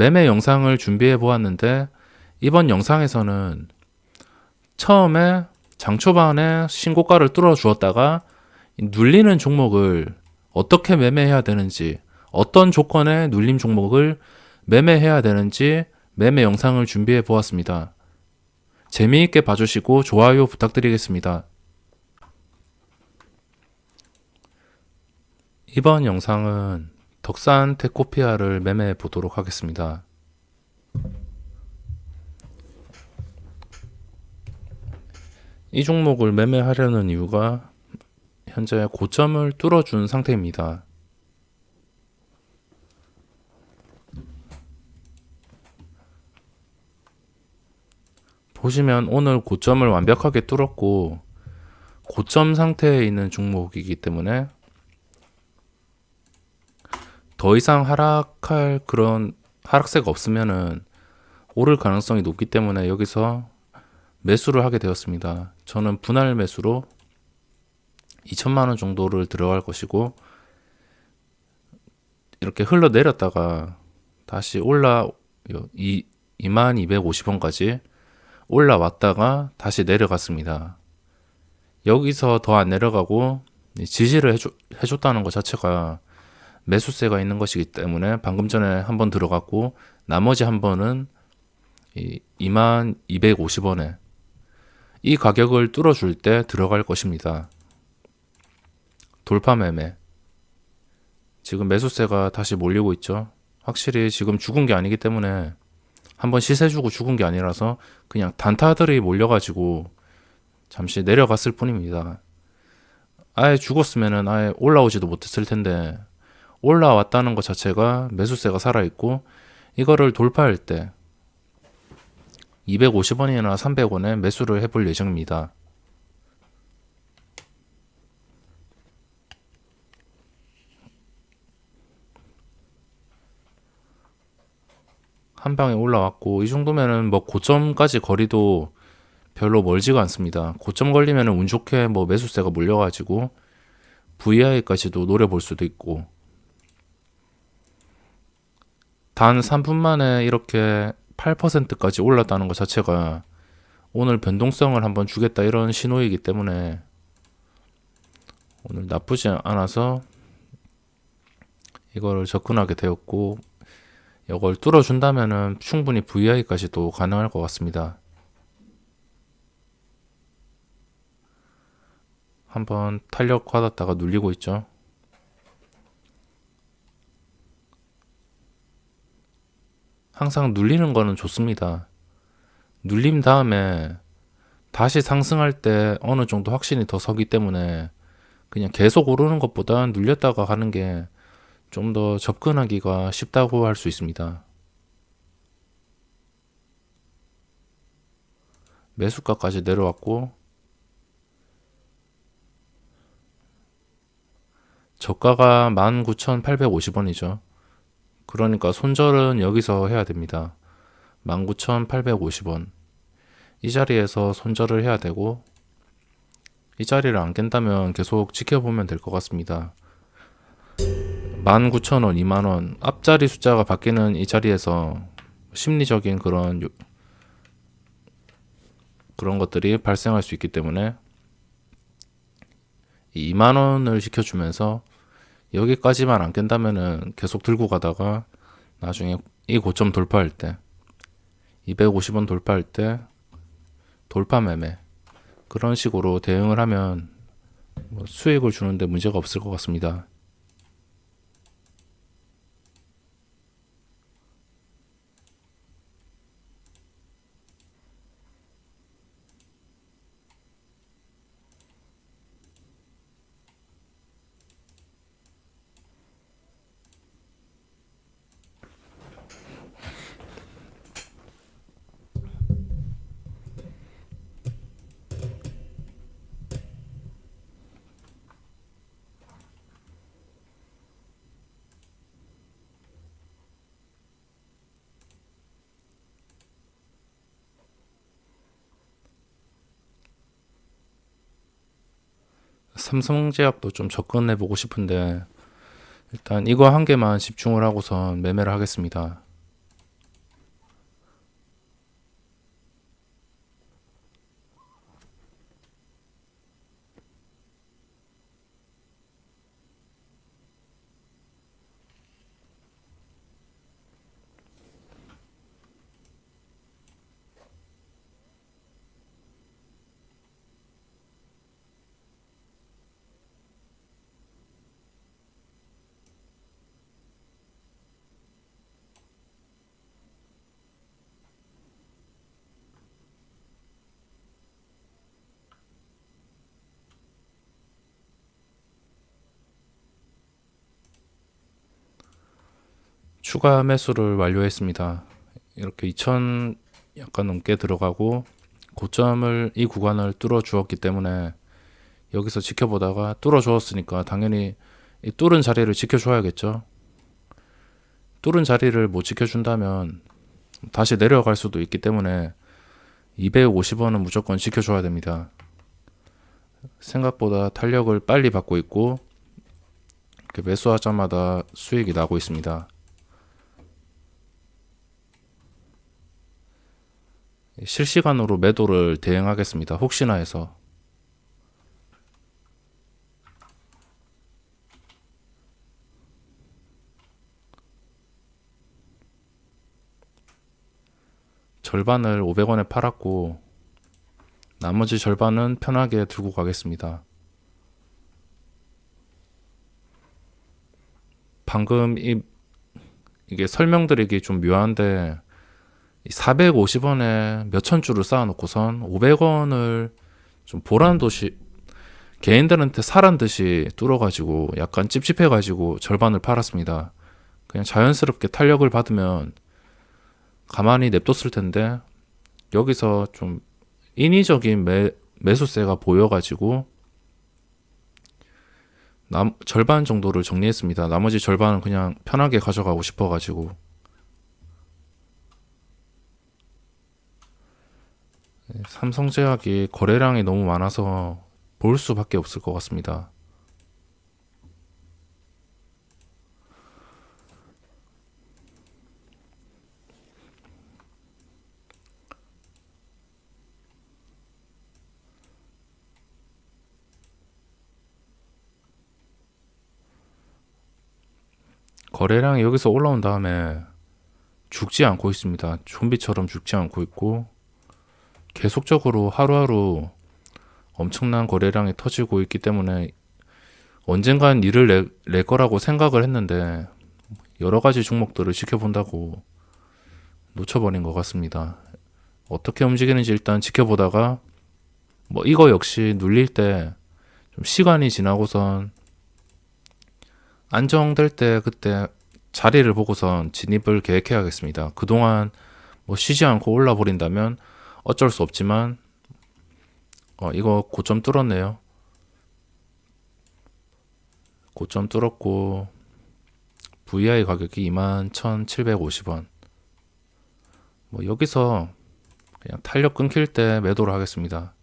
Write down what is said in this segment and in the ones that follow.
매매 영상을 준비해 보았는데 이번 영상에서는 처음에 장 초반에 신고가를 뚫어 주었다가 눌리는 종목을 어떻게 매매해야 되는지 어떤 조건의 눌림 종목을 매매해야 되는지 매매 영상을 준비해 보았습니다. 재미있게 봐주시고 좋아요 부탁드리겠습니다. 이번 영상은 덕산 테코피아를 매매해 보도록 하겠습니다. 이 종목을 매매하려는 이유가 현재 고점을 뚫어준 상태입니다. 보시면 오늘 고점을 완벽하게 뚫었고 고점 상태에 있는 종목이기 때문에 더 이상 하락할 그런 하락세가 없으면은 오를 가능성이 높기 때문에 여기서 매수를 하게 되었습니다. 저는 분할 매수로 2천만 원 정도를 들어갈 것이고 이렇게 흘러내렸다가 다시 올라 2250원까지 올라왔다가 다시 내려갔습니다. 여기서 더 안 내려가고 지지를 해줘, 해줬다는 것 자체가 매수세가 있는 것이기 때문에 방금 전에 한 번 들어갔고 나머지 한 번은 2250원에 이 가격을 뚫어줄 때 들어갈 것입니다. 돌파 매매. 지금 매수세가 다시 몰리고 있죠. 확실히 지금 죽은 게 아니기 때문에 한번 시세 주고 죽은 게 아니라서 그냥 단타들이 몰려가지고 잠시 내려갔을 뿐입니다. 아예 죽었으면은 아예 올라오지도 못했을 텐데 올라왔다는 것 자체가 매수세가 살아있고 이거를 돌파할 때 250원이나 300원에 매수를 해볼 예정입니다. 한 방에 올라왔고 이 정도면은 뭐 고점까지 거리도 별로 멀지가 않습니다. 고점 걸리면은 운 좋게 뭐 매수세가 몰려가지고 VI까지도 노려볼 수도 있고 단 3분 만에 이렇게 8%까지 올랐다는 것 자체가 오늘 변동성을 한번 주겠다 이런 신호이기 때문에 오늘 나쁘지 않아서 이거를 접근하게 되었고 이걸 뚫어준다면은 충분히 VI까지도 가능할 것 같습니다. 한번 탄력 받았다가 눌리고 있죠. 항상 눌리는 거는 좋습니다. 눌림 다음에 다시 상승할 때 어느 정도 확신이 더 서기 때문에 그냥 계속 오르는 것보다 눌렸다가 가는 게 좀 더 접근하기가 쉽다고 할 수 있습니다. 매수가까지 내려왔고 저가가 19,850원이죠. 그러니까 손절은 여기서 해야 됩니다. 19,850원. 이 자리에서 손절을 해야 되고, 이 자리를 안 깬다면 계속 지켜보면 될 것 같습니다. 19,000원, 2만원, 앞자리 숫자가 바뀌는 이 자리에서 심리적인 그런, 요, 그런 것들이 발생할 수 있기 때문에, 2만원을 지켜주면서 여기까지만 안 깬다면은 계속 들고 가다가 나중에 이 고점 돌파할 때 250원 돌파할 때 돌파 매매 그런 식으로 대응을 하면 뭐 수익을 주는데 문제가 없을 것 같습니다. 삼성제약도 좀 접근해 보고 싶은데 일단 이거 한 개만 집중을 하고선 매매를 하겠습니다. 추가 매수를 완료했습니다. 이렇게 2천 약간 넘게 들어가고 고점을 이 구간을 뚫어 주었기 때문에 여기서 지켜보다가 뚫어 주었으니까 당연히 이 뚫은 자리를 지켜 줘야겠죠. 뚫은 자리를 못 지켜 준다면 다시 내려갈 수도 있기 때문에 250원은 무조건 지켜 줘야 됩니다. 생각보다 탄력을 빨리 받고 있고 매수하자마자 수익이 나고 있습니다. 실시간으로 매도를 대행하겠습니다. 혹시나 해서 절반을 500원에 팔았고 나머지 절반은 편하게 들고 가겠습니다. 방금 이 이게 설명드리기 좀 묘한데 450원에 몇천 줄을 쌓아놓고선 500원을 좀 보란 듯이 개인들한테 사란 듯이 뚫어가지고 약간 찝찝해가지고 절반을 팔았습니다. 그냥 자연스럽게 탄력을 받으면 가만히 냅뒀을 텐데 여기서 좀 인위적인 매, 매수세가 보여가지고 남, 절반 정도를 정리했습니다. 나머지 절반은 그냥 편하게 가져가고 싶어가지고 삼성제약이 거래량이 너무 많아서 볼 수밖에 없을 것 같습니다. 거래량이 여기서 올라온 다음에 죽지 않고 있습니다. 좀비처럼 죽지 않고 있고 계속적으로 하루하루 엄청난 거래량이 터지고 있기 때문에 언젠간 일을 내, 낼 거라고 생각을 했는데 여러 가지 종목들을 지켜본다고 놓쳐버린 것 같습니다. 어떻게 움직이는지 일단 지켜보다가 뭐 이거 역시 눌릴 때 좀 시간이 지나고선 안정될 때 그때 자리를 보고선 진입을 계획해야겠습니다. 그동안 뭐 쉬지 않고 올라 버린다면 어쩔 수 없지만 어, 이거 고점 뚫었네요. 고점 뚫었고 VI 가격이 21,750원. 뭐 여기서 그냥 탄력 끊길 때 매도를 하겠습니다.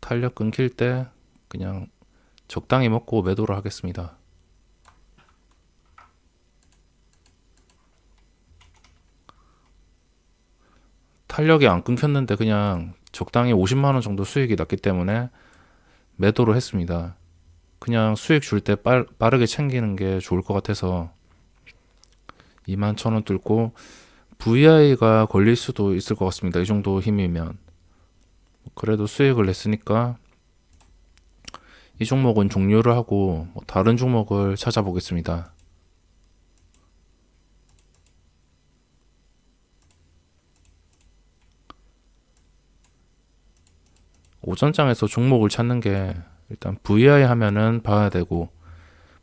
탄력 끊길 때 그냥 적당히 먹고 매도를 하겠습니다. 탄력이 안 끊겼는데 그냥 적당히 50만 원 정도 수익이 났기 때문에 매도를 했습니다. 그냥 수익 줄 때 빠르게 챙기는 게 좋을 것 같아서 2만 천 원 뚫고 VI가 걸릴 수도 있을 것 같습니다. 이 정도 힘이면 그래도 수익을 냈으니까 이 종목은 종료를 하고 뭐 다른 종목을 찾아보겠습니다. 오전장에서 종목을 찾는 게 일단 VI 하면은 봐야 되고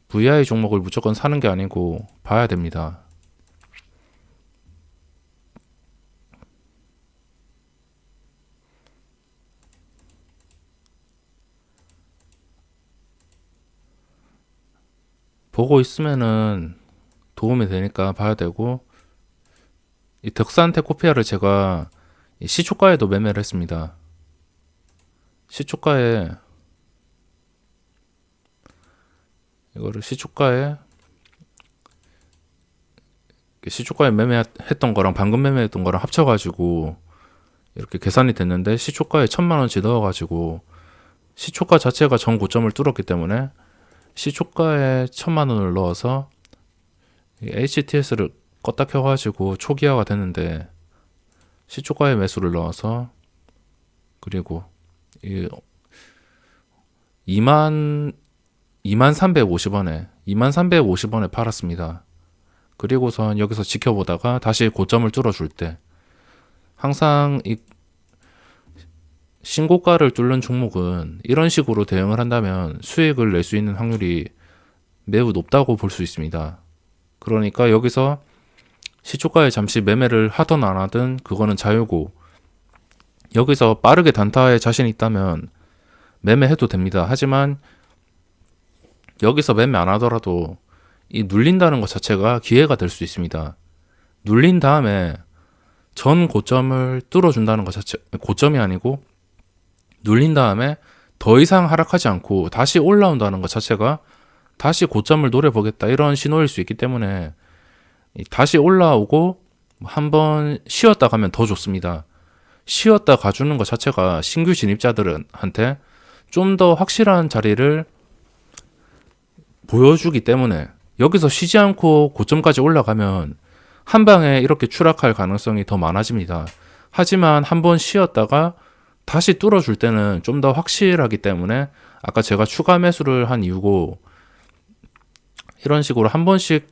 VI 종목을 무조건 사는 게 아니고 봐야 됩니다. 보고 있으면은 도움이 되니까 봐야 되고 이 덕산 테 코피아를 제가 시초가에도 매매를 했습니다. 시초가에 이거를 시초가에 시초가에 매매했던 거랑 방금 매매했던 거랑 합쳐가지고 이렇게 계산이 됐는데 시초가에 천만 원치 넣어가지고 시초가 자체가 전 고점을 뚫었기 때문에 시초가에 천만 원을 넣어서 HTS를 껐다 켜가지고 초기화가 됐는데 시초가에 매수를 넣어서 그리고 이 2만 2만 350원에 2만 350원에 팔았습니다. 그리고선 여기서 지켜보다가 다시 고점을 뚫어줄 때 항상 이 신고가를 뚫는 종목은 이런 식으로 대응을 한다면 수익을 낼 수 있는 확률이 매우 높다고 볼 수 있습니다. 그러니까 여기서 시초가에 잠시 매매를 하든 안 하든 그거는 자유고 여기서 빠르게 단타에 자신 있다면 매매해도 됩니다. 하지만 여기서 매매 안 하더라도 이 눌린다는 것 자체가 기회가 될 수 있습니다. 눌린 다음에 전 고점을 뚫어준다는 것 자체, 고점이 아니고 눌린 다음에 더 이상 하락하지 않고 다시 올라온다는 것 자체가 다시 고점을 노려보겠다 이런 신호일 수 있기 때문에 이 다시 올라오고 한번 쉬었다 가면 더 좋습니다. 쉬었다 가주는 것 자체가 신규 진입자들한테 좀 더 확실한 자리를 보여주기 때문에 여기서 쉬지 않고 고점까지 올라가면 한 방에 이렇게 추락할 가능성이 더 많아집니다. 하지만 한 번 쉬었다가 다시 뚫어줄 때는 좀 더 확실하기 때문에 아까 제가 추가 매수를 한 이유고 이런 식으로 한 번씩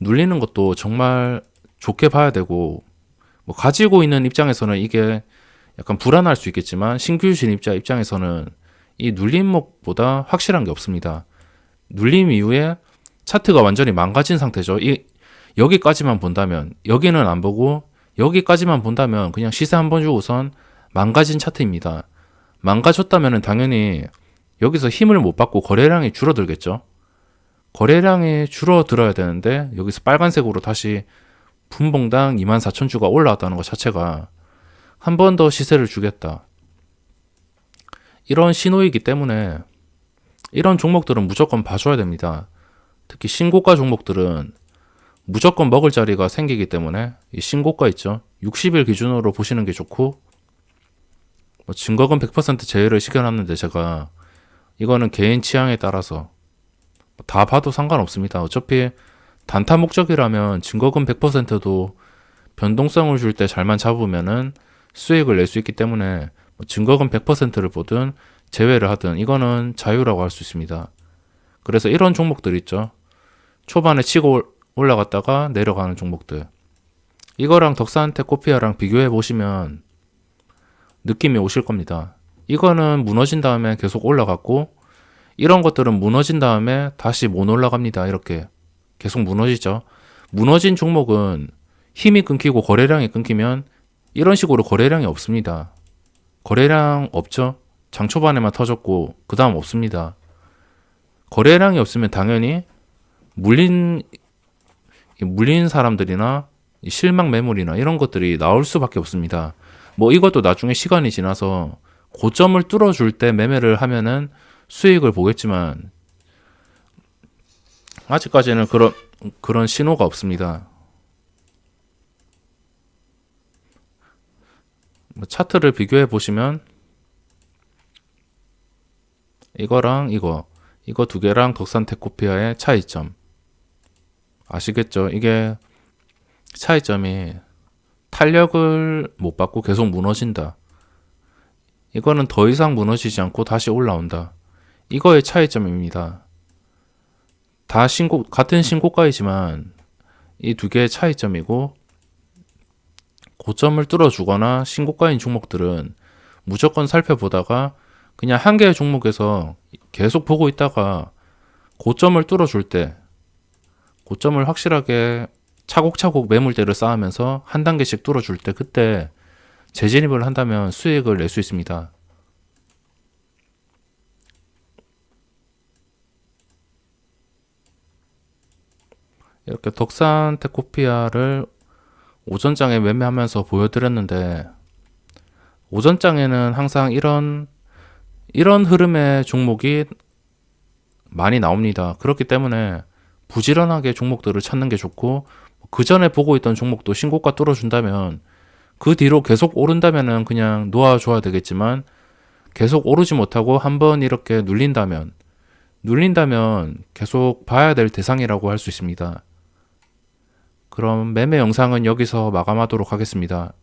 눌리는 것도 정말 좋게 봐야 되고 뭐 가지고 있는 입장에서는 이게 약간 불안할 수 있겠지만 신규 진입자 입장에서는 이 눌림목보다 확실한 게 없습니다. 눌림 이후에 차트가 완전히 망가진 상태죠. 이 여기까지만 본다면 여기는 안 보고 여기까지만 본다면 그냥 시세 한 번 주고선 망가진 차트입니다. 망가졌다면 당연히 여기서 힘을 못 받고 거래량이 줄어들겠죠. 거래량이 줄어들어야 되는데 여기서 빨간색으로 다시 분봉당 24,000주가 올라왔다는 것 자체가 한 번 더 시세를 주겠다. 이런 신호이기 때문에 이런 종목들은 무조건 봐줘야 됩니다. 특히 신고가 종목들은 무조건 먹을 자리가 생기기 때문에 이 신고가 있죠. 60일 기준으로 보시는 게 좋고 뭐 증거금 100% 제외를 시켜놨는데 제가 이거는 개인 취향에 따라서 다 봐도 상관없습니다. 어차피 단타 목적이라면 증거금 100%도 변동성을 줄 때 잘만 잡으면은 수익을 낼 수 있기 때문에 뭐 증거금 100%를 보든 제외를 하든 이거는 자유라고 할 수 있습니다. 그래서 이런 종목들 있죠. 초반에 치고 올라갔다가 내려가는 종목들. 이거랑 덕산테 코피아랑 비교해 보시면 느낌이 오실 겁니다. 이거는 무너진 다음에 계속 올라갔고 이런 것들은 무너진 다음에 다시 못 올라갑니다. 이렇게 계속 무너지죠. 무너진 종목은 힘이 끊기고 거래량이 끊기면 이런 식으로 거래량이 없습니다. 거래량 없죠? 장 초반에만 터졌고 그 다음 없습니다. 거래량이 없으면 당연히 물린 물린 사람들이나 실망 매물이나 이런 것들이 나올 수밖에 없습니다. 뭐 이것도 나중에 시간이 지나서 고점을 뚫어줄 때 매매를 하면은 수익을 보겠지만 아직까지는 그런 그런 신호가 없습니다. 뭐 차트를 비교해 보시면 이거랑 이거 이거 두 개랑 덕산 테코피아의 차이점 아시겠죠? 이게 차이점이 탄력을 못 받고 계속 무너진다. 이거는 더 이상 무너지지 않고 다시 올라온다. 이거의 차이점입니다. 다 신고, 같은 신고가이지만 이 두 개의 차이점이고 고점을 뚫어주거나 신고가인 종목들은 무조건 살펴보다가 그냥 한 개의 종목에서 계속 보고 있다가 고점을 뚫어줄 때 고점을 확실하게 차곡차곡 매물대를 쌓으면서 한 단계씩 뚫어줄 때 그때 재진입을 한다면 수익을 낼 수 있습니다. 이렇게 덕산 테코피아를 오전장에 매매하면서 보여드렸는데 오전장에는 항상 이런 이런 흐름의 종목이 많이 나옵니다. 그렇기 때문에 부지런하게 종목들을 찾는 게 좋고 그 전에 보고 있던 종목도 신고가 뚫어준다면 그 뒤로 계속 오른다면은 그냥 놓아줘야 되겠지만 계속 오르지 못하고 한번 이렇게 눌린다면 눌린다면 계속 봐야 될 대상이라고 할 수 있습니다. 그럼 매매 영상은 여기서 마감하도록 하겠습니다.